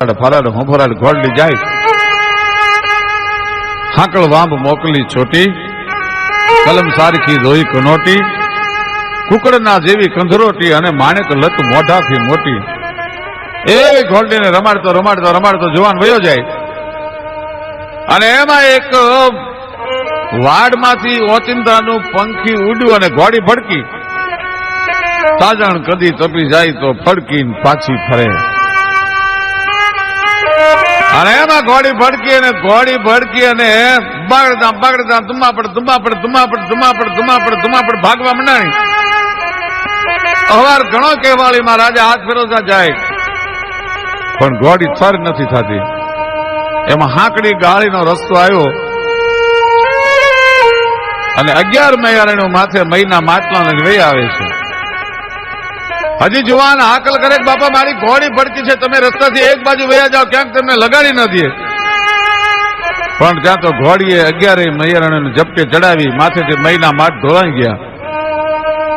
Farad farad હોંફરાડ ઘોડલી જાય. હાંકળ વાંબ મોકલી છોટી. કલમ સારખી રોઈ કનોટી કુકડના જેવી કંધરોટી અને માણેક લત મોઢાથી મોટી. એવી ઘોડલીને રમાડતો રમાડતો રમાડતો જવાન વયો જાય. અને એમાં એક વાડમાંથી ઓચિંતાનું પંખી ઉડ્યું અને ઘોડી ભડકી. તાજણ કદી તપી જાય તો ફડકીને પાછી ફરે. અને એમાં ઘોડી ભડકી અને ઘોડી ભડકી અને બગડતા બગડતા ધુમા ધુમાપડ ધુમાપડ ધુમાપડ ધુમા ધુમાપડ ધુમા પડ ધુમા પડ ધુમા પડ ભાગવા મંડાણી. અવાર ઘણો કહેવાળીમાં રાજા હાથ ફેરવતા જાય. પણ ઘોડી થર નથી થતી. એમાં હાંકડી ગાળીનો રસ્તો આવ્યો. અને અગિયાર મૈયારણું માથે મહિના માટલા લઈને વહી આવે છે. હજી જુવાન હાકલ કરે બાપા, મારી ઘોડી ભડકી છે, તમે રસ્તાથી એક બાજુ વયા જાઓ, ક્યાંક તમને લગાડી ન દે પણ ત્યાં તો ઘોડીએ અગિયારે મૈયારણને જપકે ચડાવી માથેથી મહિના માઠ ઢોળાઈ ગયા.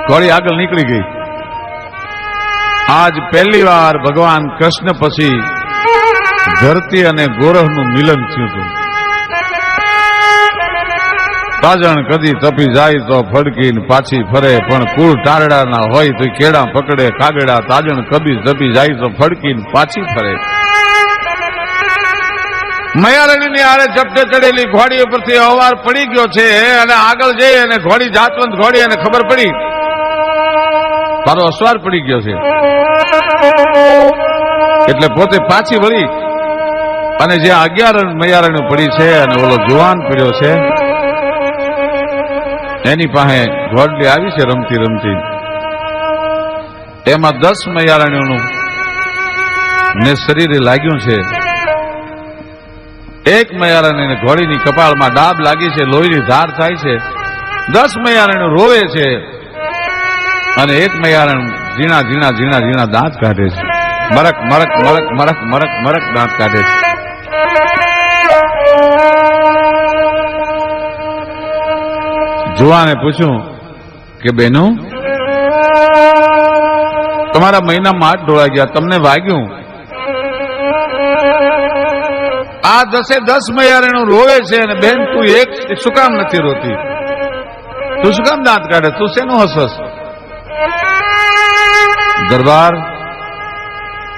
ઘોડી આગળ નીકળી ગઈ. આજ પહેલી વાર ભગવાન કૃષ્ણ પછી ધરતી અને ગોરહનું મિલન થયું હતું. તાજણ કદી તપી જાય તો ફડકીને પાછી ફરે, પણ કુળ ટારડાના હોય તો કેળા પકડે, કાગડા તાજણ કદી તપી જાય તો ફડકીને પાછી ફરે. મયારણીની આરે ઝપટે ચડેલી ઘોડી ઉપરથી અવાર પડી ગયો છે અને આગળ જઈ અને ઘોડી જાતવંત ઘોડી અને ખબર પડી. તારો અસવાર પડી ગયો છે. એટલે પોતે પાછી વળી. અને જે અગિયાર મૈયારણી પડી છે અને ઓલો જુવાન પડ્યો છે એની પાસે ઘોડલી આવી છે રમતી રમતી. એમાં દસ મયારાણીઓનું ને શરીરે લાગ્યું છે. એક મયારાણીને ઘોડીની કપાળમાં ડાબ લાગી છે, લોહીની ધાર થાય છે. દસ મયારાણીઓ રોવે છે અને એક મૈયારણ ઝીણા ઝીણા ઝીણા ઝીણા દાંત કાઢે છે. મરક મરક મરક મરક મરક મરક દાંત કાઢે છે. જુવાને પૂછ્યું કે, બેનો, તમારા મહિનામાં હાથ ઢોળાઈ ગયા. તમને વાગ્યું? આ દસે દસ મૈયારણું રોવે છે અને બેન, તું એક શું કામ નથી રોતી? તું શું કામ દાંત કાઢે? તું શેનું હસસ દરબાર,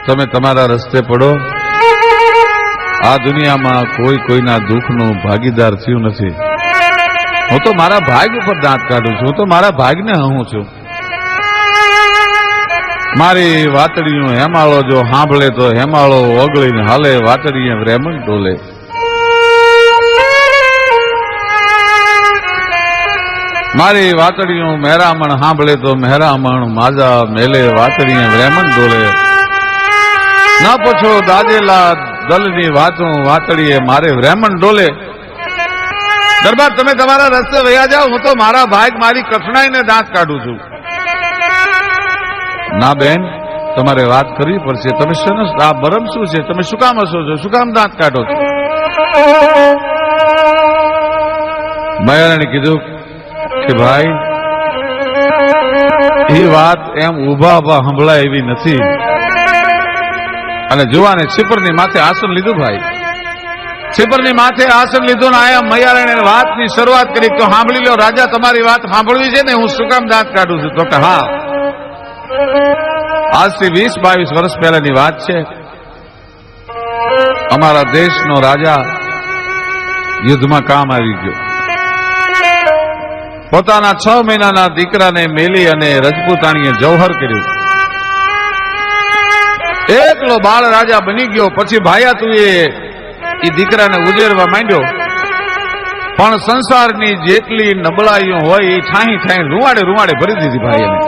તમે તમારા રસ્તે પડો. આ દુનિયામાં કોઈ કોઈના દુઃખનો ભાગીદાર થયું નથી. હું તો મારા ભાગ ઉપર દાંત કાઢું છું. હું તો મારા ભાગને હું છું. મારી વાતડીનો હેમાળો જો સાંભળે તો હેમાળો ઓગળીને હાલે, વાતડીએ રેમન ડોલે. મારી વાતડીઓ મહેરામણ સાંભળે તો મહેરામણ માજા મેલે, વાતડીએ રેમણ ડોલે. ના પૂછો દાદેલા દલની વાતો, વાતડીએ મારે રેમણ ડોલે. દરબાર, તમે તમારા રસ્તે વયા જાઓ, હું તો મારા ભાઈ મારી કઠણાઈને દાંત કાઢું છું. ના બેન, તમારે વાત કરવી પડશે. તમે શું આ બરમ શું છે? તમે શું કામ હસો છો? શું કામ દાંત કાઢો છો? મયારાણે કીધું કે ભાઈ, એ વાત એમ ઊભા ઊભા સંભળાય એવી નથી. અને જુવાને છીપરની માથે આસન લીધું ભાઈ. છીપરની માથે આસન લીધો ને આયા મૈયારાણે વાતની શરૂઆત કરી તો સાંભળી લો, રાજા તમારી વાત સાંભળવી છે ને, હું શું દાંત કાઢું છું? તો કે, હા. આજથી વીસ બાવીસ વર્ષ પહેલાની વાત છે. અમારા દેશનો રાજા યુદ્ધમાં કામ આવી ગયો. પોતાના છ મહિનાના દીકરાને મેલી અને રજપૂતાણીએ જૌહર કર્યું. એકલો બાળ રાજા બની ગયો, પછી ભાયા તું એ એ દીકરાને ઉજેરવા માંડ્યો. પણ સંસારની જેટલી નબળાઈઓ હોય એ ઠાહી ઠાહી રૂવાડે રૂવાડે ભરી દીધી ભાઈ એને.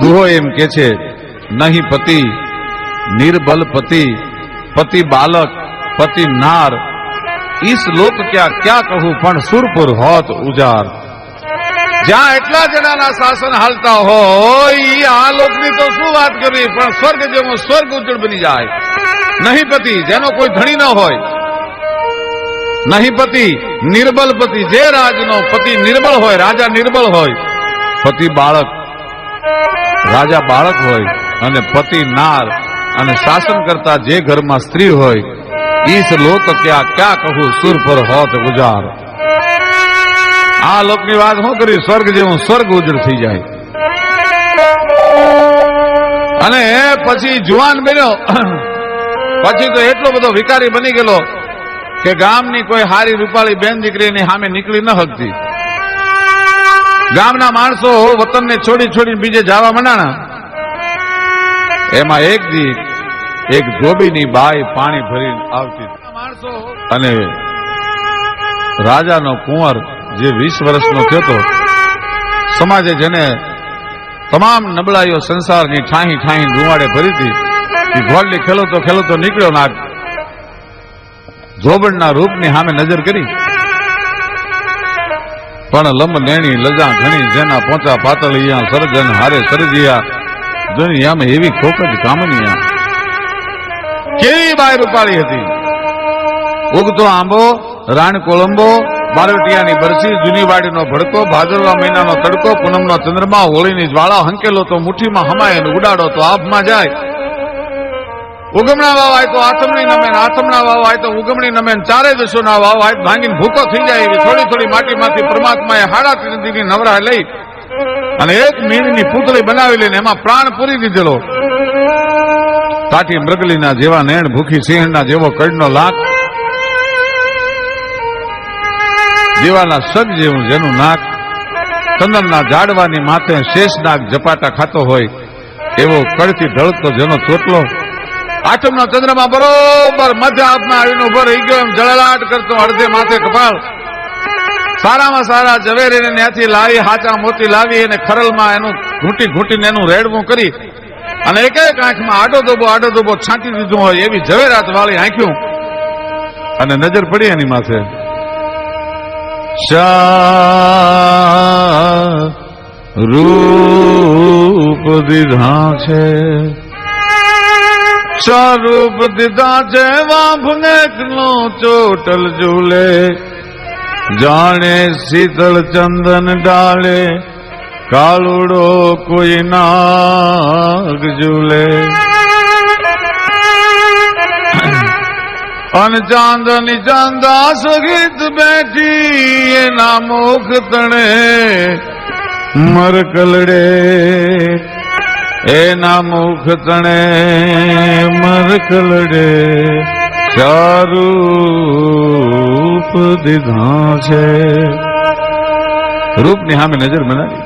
દુહો એમ કે છે, નહીં પતિ, નિર્બલ પતિ પતિ બાલક, પતિ નાર. ઈસ લોક ક્યાં ક્યાં કહું, પણ સુરપુર હોત ઉજાર. જ્યાં એટલા જણાના શાસન હાલતા હોય, ઈ આ લોકની તો શું વાત કરવી? પણ સ્વર્ગ જેવો સ્વર્ગ ઉજળ બની જાય. નહીં પતિ, જેનો કોઈ ધણી ન હોય. નહીં પતિ નિર્બલ પતિ, જે રાજનો પતિ નિર્બળ હોય, રાજા નિર્બળ હોય, પતિ બાળક. રાજા બાળક હોય અને પતિ નાર અને શાસન કરતા જે ઘરમાં સ્ત્રી હોય, ઈસ લોક ક્યાં ક્યાં કહું, સુર પર હોત ગુજાર આ લોકની વાત શું કરી, સ્વર્ગ જેવું સ્વર્ગ ઉજળ થઈ જાય. અને પછી જુવાન બન્યો. પછી તો એટલો બધો વિકારી બની ગયેલો કે ગામની કોઈ હારી રૂપાળી બેન દીકરીની સામે નીકળી ન હકતી. ગામના માણસો વતનને છોડી છોડીને બીજે જવા મનાણા. એમાં એક દી એક ધોબીની બાઈ પાણી ભરીને આવતી. માણસો અને રાજાનો કુંવર જે વીસ વર્ષનો થયો સમાજે જેને તમામ નબળાઈઓ સંસારની ઠાહી ઠાહી ડુવાડે ભરી હતી ઘોડલી ખેલતો ખેલતો નીકળ્યો ના જોબણના રૂપની સામે નજર કરી. પણ લંબ લેણી લજા ઘણી, જેના પોચા પાતળિયા સરજન હારે સરજિયા. દુનિયામાં એવી ખોખ જ કામનિયા કેવી બાય રૂપાળી હતી? ઉગતો આંબો, રાણ કોલંબો, બારવટિયાની બરસી, જૂની વાડીનો ભડકો ભાદરવા મહિનાનો તડકો, પૂનમનો ચંદ્રમા, હોળીની જ્વાળા, હંકેલો તો મુઠ્ઠીમાં હમાય અને ઉડાડો તો આભમાં જાય. ઉગમણા વાવ હોય તો આથમણી નમે ને આથમણા વાવ આય તો ઉગમણી નમે ચારે દિશોના વાવ આવે ભાંગીને ભૂકો થઈ જાય એવી થોડી થોડી માટીમાંથી પરમાત્માએ હાડા ત્રણ નવરા લઈ અને એક મીણની પૂતળી બનાવી લઈને એમાં પ્રાણ પૂરી દીધેલો. કાઠી મૃગલીના જેવા નેણ, ભૂખી સિંહના જેવો કડનો લાખ, દીવાના સગ જેવું જેનું નાક ચંદનના ઝાડવાની માથે શેષ નાક ઝપાટા ખાતો હોય એવો કડથી ઢળતો જેનો ચોટલો આઠમનો ચંદ્રમાં બરોબર મધ્ય આપમાં આવીને ઊભો રહી ગયો. એમ જળલાટ કરતો અડધે માથે કપાળ. સારામાં સારા ઝવેરીને ત્યાંથી લાવી, હાચા મોતી લાવી અને ખરલમાં એનું ઘૂંટી ઘૂંટીને એનું રેડવું કરી અને એક એક આંખમાં આડો દોબો આડો દોબો છાંટી દીધું હોય એવી ઝવેરાત વાળી આંખ્યું. અને નજર પડી એની માથે. શા રૂપ દીધા છે. સ્વરૂપ દીધા છે વાંભને નો ચોટલ ઝૂલે. જાણે શીતળ ચંદન ડાળે કાળુડો કોઈ નાગ ઝૂલે. અન ચાંદની ચાંદાસ ગીત બેઠી એના મુખ તણે, મરકલડે એના મુખ તણે મરકલડે ચારૂપ દીધા છે. રૂપની સામે નજર બનાવી.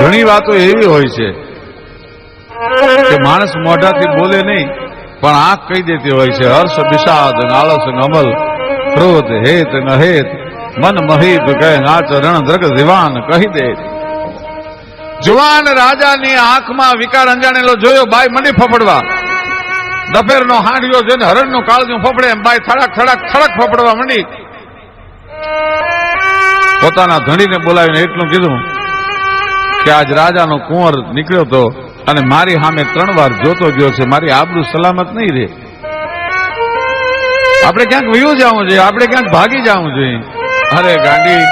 ઘણી વાતો એવી હોય છે કે માણસ મોઢાથી બોલે નહીં, પણ આંખ કહી દેતી હોય છે, હર્ષ, વિષાદ, આળસ અમલ ક્રોધ, હેત ન હેત મન મહિત, કહે, નાચ ચરણ દ્રગ, દિવાન, કહી દે. જુવાન રાજાની આંખમાં વિકાર અંજાણેલો જોયો, બાઈ મંડી ફફડવા. દફેરનો હાંડિયો જોઈને હરણનું કાળજું ફફડે એમ, બાઈ, થડાક થડાક, થડક ફફડવા મંડી. પોતાના ધણીને બોલાવીને એટલું કીધું કે આજ રાજાનો કુંવર નીકળ્યો હતો અને મારી સામે ત્રણ વાર જોતો ગયો છે, મારી આબરૂ સલામત નહીં રે આપણે ક્યાંક વયું જવું જોઈએ, આપણે ક્યાંક ભાગી જવું જોઈએ. અરે ગાંડી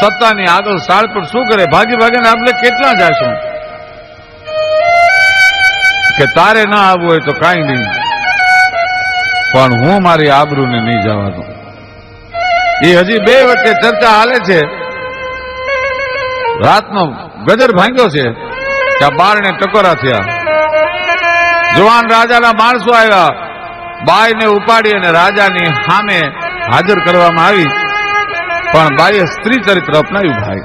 સત્તાની આગળ સાળ પર શું કરે? ભાગી ભાગીને આપણે કેટલા જાશું? કે તારે ના આવવું હોય તો કાંઈ નહીં. પણ હું મારી આબરૂને નહીં જવા દઉં એ હજી બે વચ્ચે ચર્ચા હાલે છે. રાતનો ગજર ભાંગ્યો છે આ બારને ટકોરા થયા. જવાન રાજાના માણસો આવ્યા. બાઈને ઉપાડી અને રાજાની સામે હાજર કરવામાં આવી. પણ બાઈએ સ્ત્રી ચરિત્ર અપનાવ્યું ભાઈ.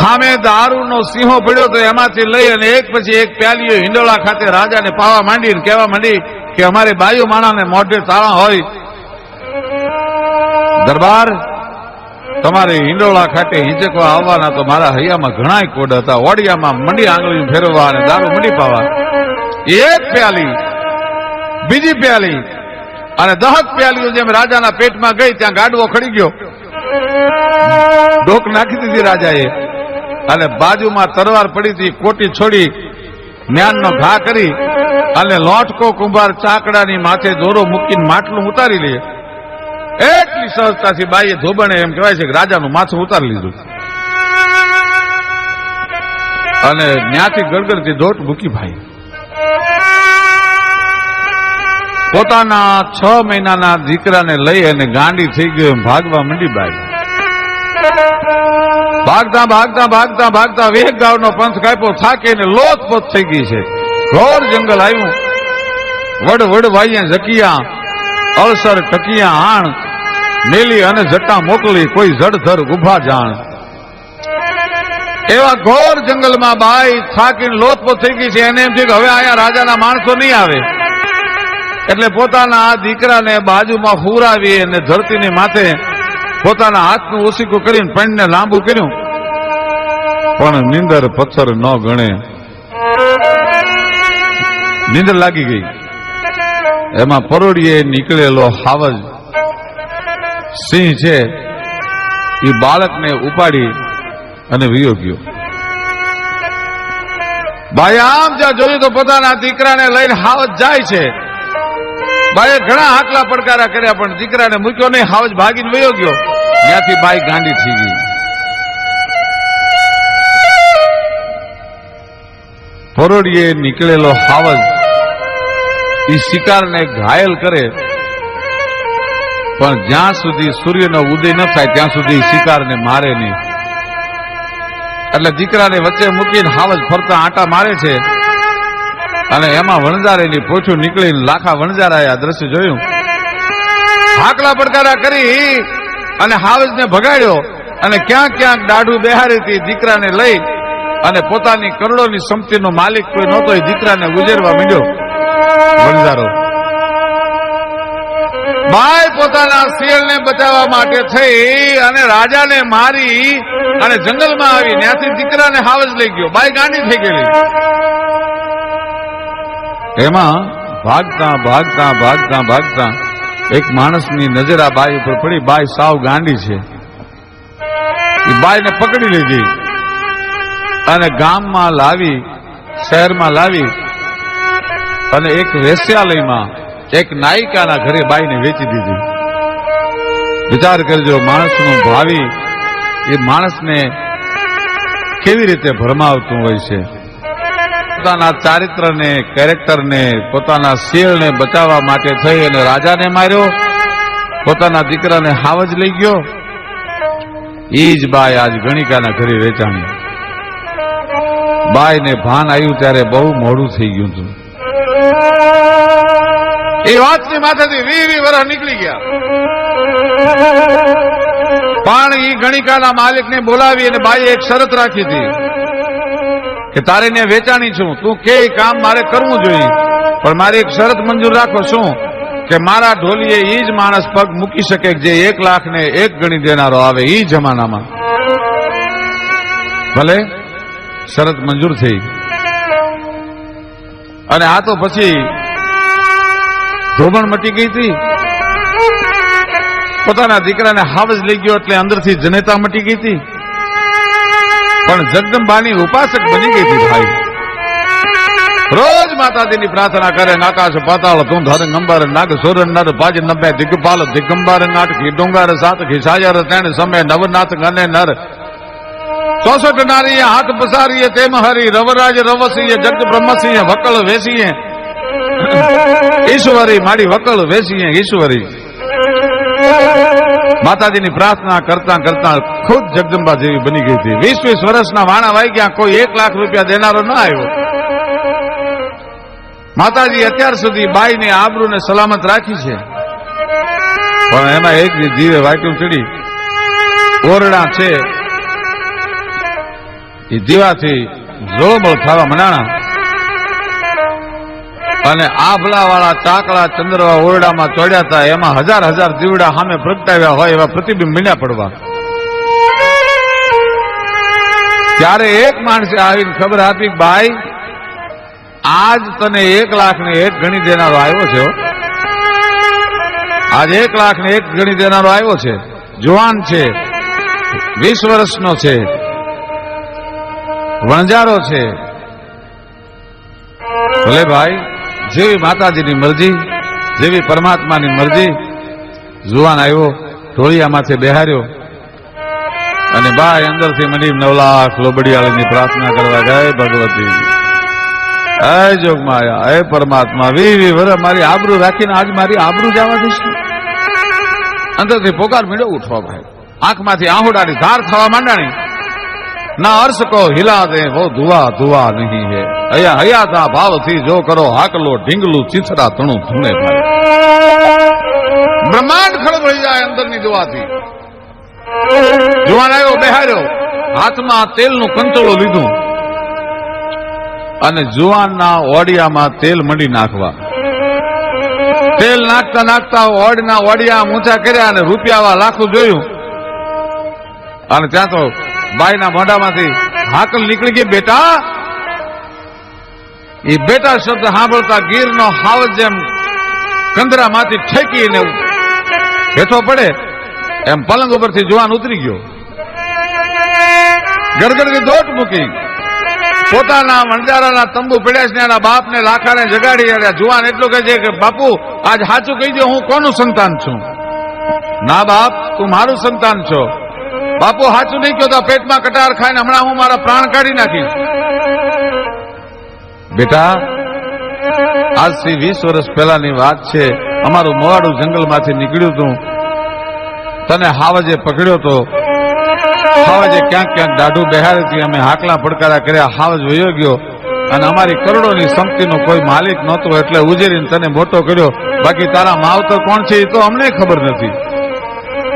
સામે દારૂનો સિંહો પડ્યો તો એમાંથી લઈ અને એક પછી એક પ્યાલીઓ હિંડોળા ખાતે રાજાને પાવા માંડી અને કહેવા માંડી કે અમારે બાયુ માણાને મોઢે તાળા હોય. દરબાર, તમારે હિંડોળા ખાતે હિંચકવા આવવાના તો મારા હૈયામાં ઘણા કોડ હતા. ઓડિયામાં મંડી આંગળી ફેરવવા અને દારૂ મંડી પાવા. એક પ્યાલી, બીજી પ્યાલી અને દહક પ્યાલીઓ જેમ રાજાના પેટમાં ગઈ, ત્યાં ગાડવો ખડી ગયો. ઢોક નાખી દીધી રાજાએ. અને બાજુમાં તરવાર પડી હતી, કોટી છોડી જ્ઞાનનો ઘા કરી, અને લોટકો કુંભાર ચાકડાની માથે દોરો મૂકીને માટલું ઉતારી લે. એટલી સહજતાથી બાઈએ ધોબણે એમ કહેવાય છે કે રાજાનું માથું ઉતારી લીધું. અને ત્યાંથી ગડગડતી દોટ મૂકી ભાઈ. પોતાના છ મહિનાના દીકરાને લઈ અને ગાંડી થઈ ગયો ભાગવા મંડી બાઈ. ભાગતા ભાગતા ભાગતા ભાગતા વેગ ગાવનો પંથ કાપ્યો થાકીને લોથપોથ થઈ ગઈ છે. ઘોર જંગલ આવ્યું. વડ વડ વાઈએ જકિયા, અળસર, ટકિયા, આણ, મેલી અને જટા મોકલી, કોઈ જડધર ગુભા જાણ. એવા ઘોર જંગલમાં બાઈ થાકીને લોથપોથ થઈ ગઈ છે. એને એમ છે કે હવે આયા રાજાના માણસો નહીં આવે. એટલે પોતાના આ દીકરાને બાજુમાં ફૂરાવી અને ધરતીની માથે પોતાના હાથનું ઓસીકું કરીને પંડને લાંબુ કર્યું. પણ નીંદર પથ્થર ન ગણે. નીંદર લાગી ગઈ. એમાં પરોડીએ નીકળેલો હાવજ સિંહ છે, એ બાળકને ઉપાડી અને વિયો ગયો. ભાઈ, આમ જ્યાં જોયું તો પોતાના દીકરાને લઈને હાવજ જાય છે. બાઈએ ઘણા હાકલા પડકારા કર્યા, પણ દીકરાને મૂક્યો નહીં, હાવજ ભાગીને વયો ગયો. ત્યાંથી બાઈ ગાંડી થઈ ગઈ. પરોડીએ નીકળેલો હાવજ એ શિકારને ઘાયલ કરે, પણ જ્યાં સુધી સૂર્યનો ઉદય ન થાય, ત્યાં સુધી શિકારને મારે નહીં. એટલે દીકરાને વચ્ચે મૂકીને હાવજ ફરતા આંટા મારે છે. અને એમાં વણઝારેલી પોછું નીકળી લાખા વણઝારાએ આ દ્રશ્ય જોયું. હાકલા પડકારા કરી અને હાવજને ભગાડ્યો અને ક્યાંક ક્યાંક દાઢું બેહારી હતી દીકરાને લઈ અને પોતાની કરોડોની સંપત્તિનો માલિક કોઈ નહોતો, એ દીકરાને ગુજરવા માંડ્યો. વણઝારો. ભાઈ પોતાના શિયળને બચાવવા માટે થઈ અને રાજાને મારી અને જંગલમાં આવી. ત્યાંથી દીકરાને હાવજ લઈ ગયો. બાઈ ગાંડી થઈ ગયેલી. એમાં ભાગતા ભાગતા ભાગતા ભાગતા એક માણસની નજર આ બાઈ ઉપર પડી. બાઈ સાવ ગાંડી છે. એ બાઈને પકડી લીધી અને ગામમાં લાવી, શહેરમાં લાવી અને એક વેશ્યાલયમાં એક નાયિકાના ઘરે બાઈને વેચી દીધી. વિચાર કરજો, માણસનું ભાવિ એ માણસને કેવી રીતે ભરમાવતું હોય છે? પોતાના ચારિત્રને કેરેક્ટરને પોતાના શિયળને બચાવવા માટે થઈ અને રાજાને માર્યો. પોતાના દીકરાને હાવજ લઈ ગયો. એ જ બાઈ આજ ગણિકાના ઘરે વેચાણી બાઈને ભાન આવ્યું ત્યારે બહુ મોડું થઈ ગયું હતું. એ વાતની માથેથી વી વી વર્ષ નીકળી ગયા. પણ એ ગણિકાના માલિકને બોલાવી અને બાઈએ એક શરત રાખી હતી. કે તારે ને વેચાણી છું. તું કે કામ મારે કરવું જોઈએ. પણ મારી એક શરત મંજૂર રાખો શું? કે મારા ઢોલીએ એ જ માણસ પગ મૂકી શકે જે એક લાખ ને એક ગણી દેનારો આવે એ જમાનામાં. ભલે? શરત મંજૂર થઈ. અને આ તો પછી ધોબણ મટી ગઈ હતી. પોતાના દીકરાને હાવજ લઈ ગયો એટલે અંદરથી જનેતા મટી ગઈ હતી. પણ જગદંબાની ઉપાસક બની ગઈ હતી ભાઈ. રોજ માતાજીની પ્રાર્થના કરે આકાશ પાતાળ તું ધર નંબર, નાગ, સુર, નર, ભાજ, નભે, દિગ્પાલ, દિગંબર, નાટકી, ડુંગર, સાતકી, સાયર, તેણ, સમય, નવનાથ, ગને, નર. ચોસઠ નારીએ હાથ પસારીએ, તેમ હરી, રવરાજ, રવસીએ જગ બ્રહ્મસિંહ વકળ વેસીએ. ઈશ્વરી મારી વકળ વેસીએ, ઈશ્વરી. માતાજીની પ્રાર્થના કરતા કરતા ખુદ જગદંબા જેવી બની ગઈ હતી. વીસ વીસ વર્ષના વાણા વાઈ ગયા કોઈ એક લાખ રૂપિયા દેનારો ન આવ્યો. માતાજી અત્યાર સુધી બાઈને આબરૂને સલામત રાખી છે. પણ એમાં એક જીવે વાક્યુમ ચડી, ઓરડા છે. એ દીવાથી જોબળ થવા મનાણા. અને આભલાવાળા વાળા ચાકડા ચંદ્રવા ઓરડામાં ચોડ્યા હતા એમાં હજાર હજાર દીવડા સામે પ્રગટાવ્યા હોય એવા પ્રતિબિંબ મીંડ્યા પડવા. ત્યારે એક માણસે આવીને ખબર આપી ભાઈ આજ તને એક લાખ ને એક ગણી દેનારો આવ્યો છે આજ એક લાખ ને એક ગણી દેનારો આવ્યો છે. જુવાન છે, વીસ વર્ષનો છે વણજારો છે. ભલે ભાઈ જેવી માતાજીની મરજી, જેવી પરમાત્માની મરજી, જુવાન આવ્યો ઢોળિયા માથે બેહાર્યો અને ભાઈ અંદરથી મની નવલાખ લોબડિયાળીની પ્રાર્થના કરવા જાય ભગવતી હે જોગ માયા હે પરમાત્મા, વી વર, મારી આબરૂ રાખીને આજ મારી આબરૂ જવા દઈશ અંદરથી પોકાર મીડો ઉઠવા ભાઈ આંખમાંથી આહુડાની ધાર થવા માંડાણી. ના અર્શ કો હિલા દે વો ધુવા ધુવા નહીં હે. અહીંયા હયાતા ભાવથી જો કરો, હાકલો, ઢીંગલું ચીથરા તણું ધૂણે બ્રહ્માંડ ખળભળી જાય અંદરની જોવાથી જુવાન આવ્યો, બેહાર્યો. હાથમાં તેલનું કંચોળું લીધું. અને જુવાનના ઓડિયામાં તેલ મંડી નાખવા. તેલ નાખતા નાખતા ઓડના ઓડિયા ઊંચા કર્યા અને રૂપિયાવા લાખું જોયું. અને ત્યાં તો બાઈના મોઢામાંથી હાકલ નીકળી ગઈ, બેટા! એ બેટા શબ્દ સાંભળતા ગીરનો હાવજ જેમ કંદરામાંથી ઠેકીને હેઠો પડે. એમ પલંગ ઉપરથી જુવાન ઉતરી ગયો. ગડગડની દોટ મૂકી. પોતાના વણજારાના તંબુ પડ્યા છે એના બાપને લાખાને જગાડી અને જુવાન એટલું કહે છે કે, બાપુ, આજ સાચું કહી દો હું કોનું સંતાન છું? ના બાપ, તું મારું સંતાન છો. બાપુ સાચું નહીં કહો તો પેટમાં કટાર ખાઈને હમણાં હું મારા પ્રાણ કાઢી નાખીશ. બેટા આજથી વીસ વર્ષ પહેલાની વાત છે. અમારું મોવાડું જંગલમાંથી નીકળ્યું હતું તને હાવજે પકડ્યો તો, હાવજે ક્યાંક ક્યાંક દાઢું હતી અમે હાકલા પડકારા કર્યા, હાવજ વયો ગયો. અને અમારી કરોડોની સંપત્તિનો કોઈ માલિક નહોતો, એટલે ઉજેરીને તને મોટો કર્યો. બાકી તારા માવતર કોણ છે એ તો અમને ખબર નથી.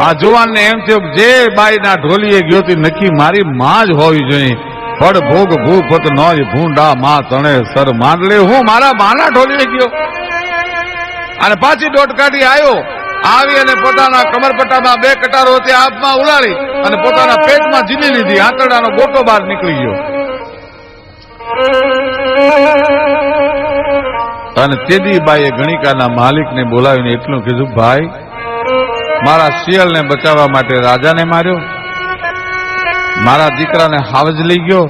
આ જુવાનને એમ થયું જે બાઈના ઢોલીએ ગયો હતી, નક્કી મારી માં જ હોવી જોઈએ. પડ ભોગ ભૂપત જ ભૂંડા માં તણે સર માંડલે. હું મારા માના ઢોલીએ ગયો. અને પાછી દોટ કાઢી આવ્યો આવી અને પોતાના કમરપટ્ટામાં બે કટારો હતી આપમાં ઉલાળી અને પોતાના પેટમાં જીલી લીધી. આંતરડાનો ગોટો બહાર નીકળી ગયો. અને તેદી બાઈએ ગણિકાના માલિકને બોલાવીને એટલું કીધું, ભાઈ મારા શિયલને બચાવવા માટે રાજાને માર્યો. મારા દીકરાને હાવજ લઈ ગયો.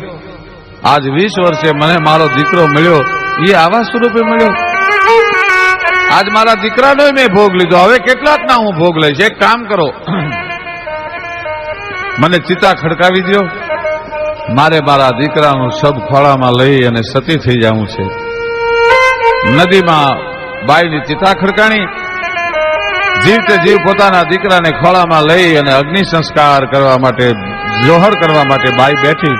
આજ વીસ વર્ષે મને મારો દીકરો મળ્યો. એ આવા સ્વરૂપે મળ્યો. આજ મારા દીકરાનો મેં ભોગ લીધો. હવે કેટલાક ના હું ભોગ લઈશ? એક કામ કરો. મને ચિતા ખડકાવી દો મારે મારા દીકરાનું શબ ખોળામાં લઈ અને સતી થઈ જવું છે. નદીમાં બાઈની ચિતા ખડકાણી. જીવતે જીવ પોતાના દીકરાને ખોળામાં લઈ અને અગ્નિ સંસ્કાર કરવા માટે જોહર કરવા માટે બાઈ બેઠી.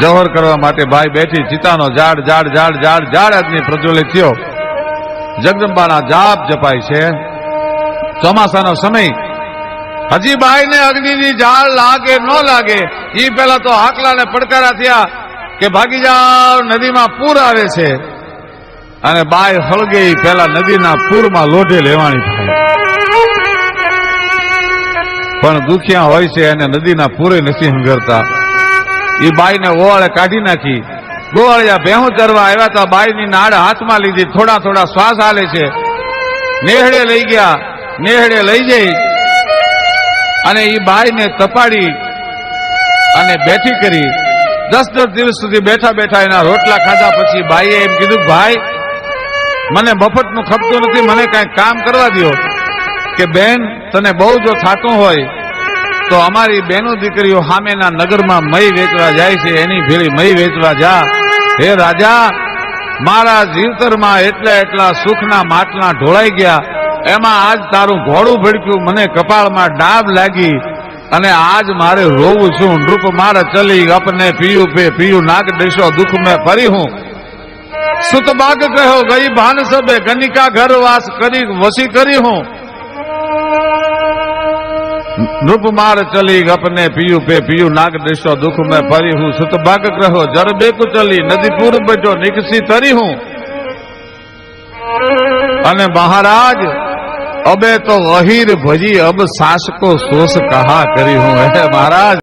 જોહર કરવા માટે બાઈ બેઠી, ચિતાનો ઝાડ ઝાડ ઝાડ ઝાડ ઝાડ અગ્નિ પ્રજ્વલિત થયો. જગદંબાના જાપ જપાય છે. ચોમાસાનો સમય. હજી બાઈને અગ્નિની ઝાડ લાગે, ન લાગે એ પેલા તો હાકલાને પડકારા થયા કે ભાગી જાઓ, નદીમાં પૂર આવે છે. અને બાય હળગે પેલા નદીના પૂરમાં લોઢે લેવાની થાય. પણ દુખિયા હોય છે અને નદીના પૂરે નથી હંગરતા. એ બાઈને ઓવાળે કાઢી નાખી. ગોવાળિયા ભેહું ચરવા આવ્યા હતા બાઈની નાડ હાથમાં લીધી. થોડા થોડા શ્વાસ હાલે છે. નેહડે લઈ ગયા. નેહડે લઈ જઈ. અને એ બાઈને તપાડી અને બેઠી કરી. દસ દસ દિવસ સુધી બેઠા બેઠા એના રોટલા ખાધા પછી બાઈએ એમ કીધું, ભાઈ મને મફતનું ખપતું નથી, મને કાંઈ કામ કરવા દો કે બેન, તને બહુ જો થાતું હોય, તો અમારી બેનો દીકરીઓ સામેના નગરમાં મય વેચવા જાય છે, એની ભેળી મય વેચવા જા. હે રાજા, મારા જીવતરમાં એટલા એટલા સુખના માટલા ઢોળાઈ ગયા. એમાં આજ તારું ઘોડું ભડક્યું, મને કપાળમાં ડાબ લાગી. અને આજ મારે રોવું છું, નૃપ માર ચલી, અપને પીયું પે, પીયું નાગ દેશો દુઃખ મેં ફરી હું. સુત બાગ કહો ગઈ ભાન સબે ગનિકા ઘર વાસ કરી વસી કરી હું નૃપ માર ચલી અપને પીયું પે પીયું નાગ દેશો દુઃખ મેં ફરી હું સુત બાગ કહો જર બેકુ ચલી નદી પૂર બેઠો નિકસી તરી હું અને મહારાજ અબે તો અહીર ભજી અબ સાસ કો સોસ કહા કરી હું હે મહારાજ